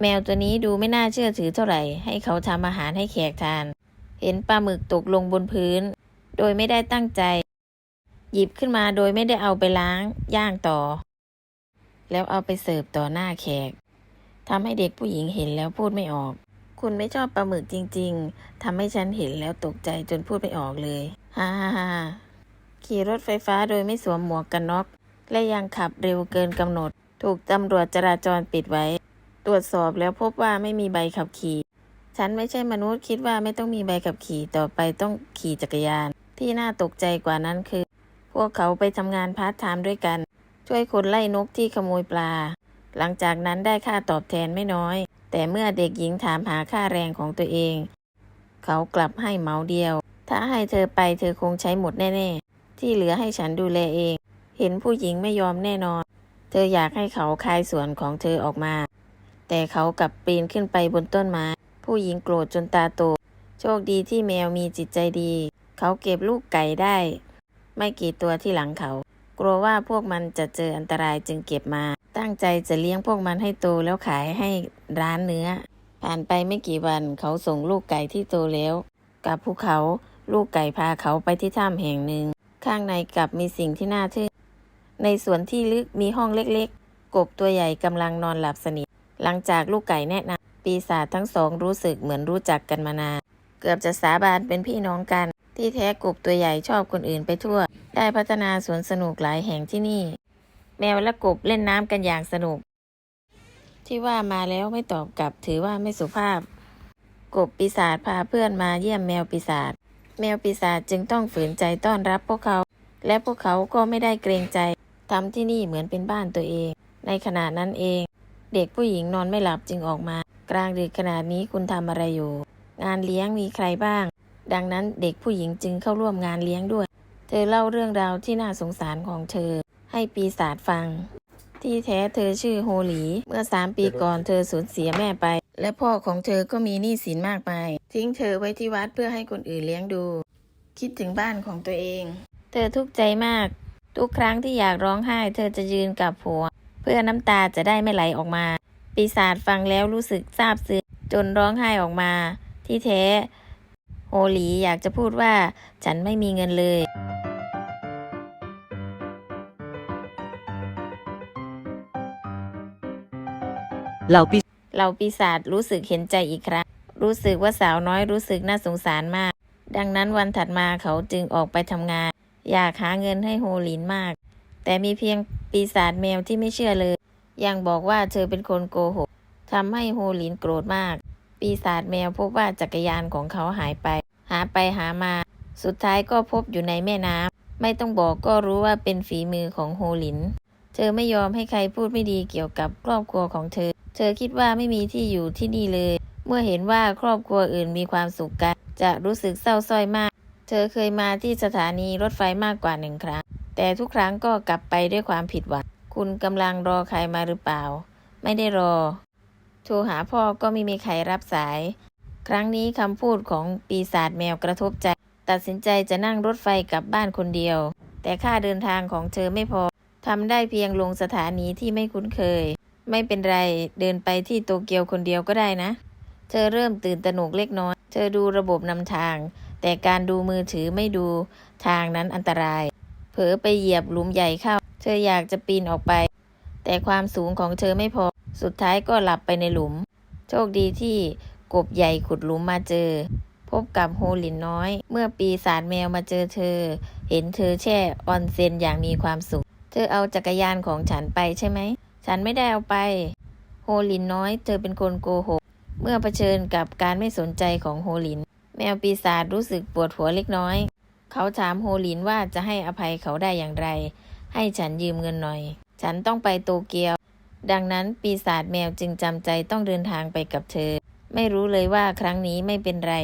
แมวตัวนี้ดูไม่น่าเชื่อถือเท่าไหร่ ให้เขาทำอาหารให้แขกทาน เห็นปลาหมึกตกลงบนพื้น โดยไม่ได้ตั้งใจ หยิบขึ้นมาโดยไม่ได้เอาไปล้าง ย่างต่อ แล้วเอาไปเสิร์ฟต่อหน้าแขกทำให้เด็กผู้หญิงเห็นแล้วพูดไม่ออก คุณไม่ชอบปลาหมึกจริง ๆทำให้ฉันเห็นแล้วตกใจจนพูดไม่ออกเลย ฮ่าฮ่าฮ่าขี่รถไฟฟ้าโดยไม่สวมหมวกกันน็อก และยังขับเร็วเกินกำหนด ถูกตำรวจจราจรปิดไว้ ตรวจสอบแล้วพบว่าไม่มีใบขับขี่ ฉันไม่ใช่มนุษย์คิดว่าไม่ต้องมีใบขับขี่ต่อไปต้องขี่จักรยาน ที่น่าตกใจกว่านั้นคือ พวกเขาไปทำงานพาร์ทไทม์ด้วยกัน ช่วยคนไล่นกที่ขโมยปลา หลังจากนั้นได้ค่าตอบแทนไม่น้อย แต่เมื่อเด็กหญิงถามหาค่าแรงของตัวเอง เขากลับให้เหมาเดียว ถ้าให้เธอไปเธอคงใช้หมดแน่ ๆ ที่เหลือให้ฉันดูแลเอง เห็นผู้หญิงไม่ยอมแน่นอน เธออยากให้เขาคายส่วนของเธอออกมา แต่เขากลับปีนขึ้นไปบนต้นไม้ ผู้หญิงโกรธจนตาโต โชคดีที่แมวมีจิตใจดี เขาเก็บลูกไก่ได้ ไม่กี่ตัวที่หลังเขา กลัวว่าพวกมันจะเจออันตรายจึงเก็บมา ตั้งใจจะเลี้ยงพวกมันให้โตแล้วขายให้ร้านเนื้อ ผ่านไปไม่กี่วันเขาส่งลูกไก่ที่โตแล้วกลับภูเขาลูกไก่พาเขาไปที่ถ้ำแห่งหนึ่ง ข้างในกลับมีสิ่งที่น่าทึ่งในสวนที่ลึกมีห้องเล็กๆ กบตัวใหญ่กำลังนอนหลับสนิท หลังจากลูกไก่แนะนำปีศาจทั้งสองรู้สึกเหมือนรู้จักกันมานาน เกือบจะสาบานเป็นพี่น้องกัน ที่แท้กบตัวใหญ่ชอบคนอื่นไปทั่ว ได้พัฒนาสวนสนุกหลายแห่งที่นี่ แมวและกบเล่นน้ำกันอย่างสนุก ที่ว่ามาแล้วไม่ตอบกลับถือว่าไม่สุภาพ กบปีศาจพาเพื่อนมาเยี่ยมแมวปีศาจแมวปีศาจจึงต้องฝืนใจต้อนรับพวกเขา และพวกเขาก็ไม่ได้เกรงใจทำที่นี่เหมือนเป็นบ้านตัวเอง ในขณะนั้นเอง เด็กผู้หญิงนอนไม่หลับจึงออกมา กลางดึกขนาดนี้คุณทำอะไรอยู่ งานเลี้ยงมีใครบ้าง ดังนั้นเด็กผู้หญิงจึงเข้าร่วมงานเลี้ยงด้วย เธอเล่าเรื่องราวที่น่าสงสารของเธอ ให้ปีศาจฟัง ที่แท้เธอชื่อโฮลี เมื่อสามปีก่อนเธอสูญเสียแม่ไป และพ่อของเธอก็มีหนี้สินมากมาย ทิ้งเธอไว้ที่วัดเพื่อให้คนอื่นเลี้ยงดู คิดถึงบ้านของตัวเอง เธอทุกข์ใจมาก ทุกครั้งที่อยากร้องไห้ เธอจะยืนกับหัว พื่อน้ำตาจะได้ไม่ไหลออกมา ปีศาจฟังแล้วรู้สึกซาบซึ้งจนร้องไห้ออกมา ที่แท้ โฮหลีอยากจะพูดว่าฉันไม่มีเงินเลยเหล่าปีเราปีศาจรู้สึกเห็นใจอีกครั้ง รู้สึกว่าสาวน้อยรู้สึกน่าสงสารมาก ดังนั้นวันถัดมาเขาจึงออกไปทำงาน อยากหาเงินให้โฮลินมาก แต่มีเพียงปีศาจแมวที่ไม่เชื่อเลย ยังบอกว่าเธอเป็นคนโกหกทำให้โฮลินโกรธมาก ปีศาจแมวพบว่าจักรยานของเขาหายไป หาไปหามา สุดท้ายก็พบอยู่ในแม่น้ำไม่ต้องบอกก็รู้ว่าเป็นฝีมือของโฮลิน เธอไม่ยอมให้ใครพูดไม่ดีเกี่ยวกับครอบครัวของเธอ เธอคิดว่าไม่มีที่อยู่ที่นี่เลย เมื่อเห็นว่าครอบครัวอื่นมีความสุขกัน จะรู้สึกเศร้าส้อยมาก เธอเคยมาที่สถานีรถไฟมากกว่าหนึ่งครั้ง แต่ทุกครั้งก็กลับไปด้วยความผิดหวัง คุณกำลังรอใครมาหรือเปล่า ไม่ได้รอ โทรหาพ่อก็ไม่มีใครรับสาย ครั้งนี้คำพูดของปีศาจแมวกระทบใจ ตัดสินใจจะนั่งรถไฟกลับบ้านคนเดียว แต่ค่าเดินทางของเธอไม่พอทำได้เพียงลงสถานีที่ไม่คุ้นเคย ไม่เป็นไรเดินไปที่โตเกียวคนเดียวก็ได้นะ เธอเริ่มตื่นตระหนกเล็กน้อย เธอดูระบบนำทาง แต่การดูมือถือไม่ดูทางนั้นอันตราย เผลอไปเหยียบหลุมใหญ่เข้า เธออยากจะปีนออกไป แต่ความสูงของเธอไม่พอ สุดท้ายก็หลับไปในหลุม โชคดีที่กบใหญ่ขุดหลุมมาเจอ พบกับโฮลินน้อย เมื่อปีศาจแมวมาเจอเธอ เห็นเธอแช่ออนเซนอย่างมีความสุข เธอเอาจักรยานของฉันไปใช่ไหม ฉันไม่ได้เอาไป โฮลินน้อย เธอเป็นคนโกหก เมื่อเผชิญกับการไม่สนใจของโฮลิน แมวปีศาจรู้สึกปวดหัวเล็กน้อย เขาถามโฮลินว่าจะให้อภัยเขาได้อย่างไร ให้ฉันยืมเงินหน่อย ฉันต้องไปโตเกียว ดังนั้นปีศาจแมวจึงจำใจต้องเดินทางไปกับเธอ ไม่รู้เลยว่าครั้งนี้ไม่เป็นไร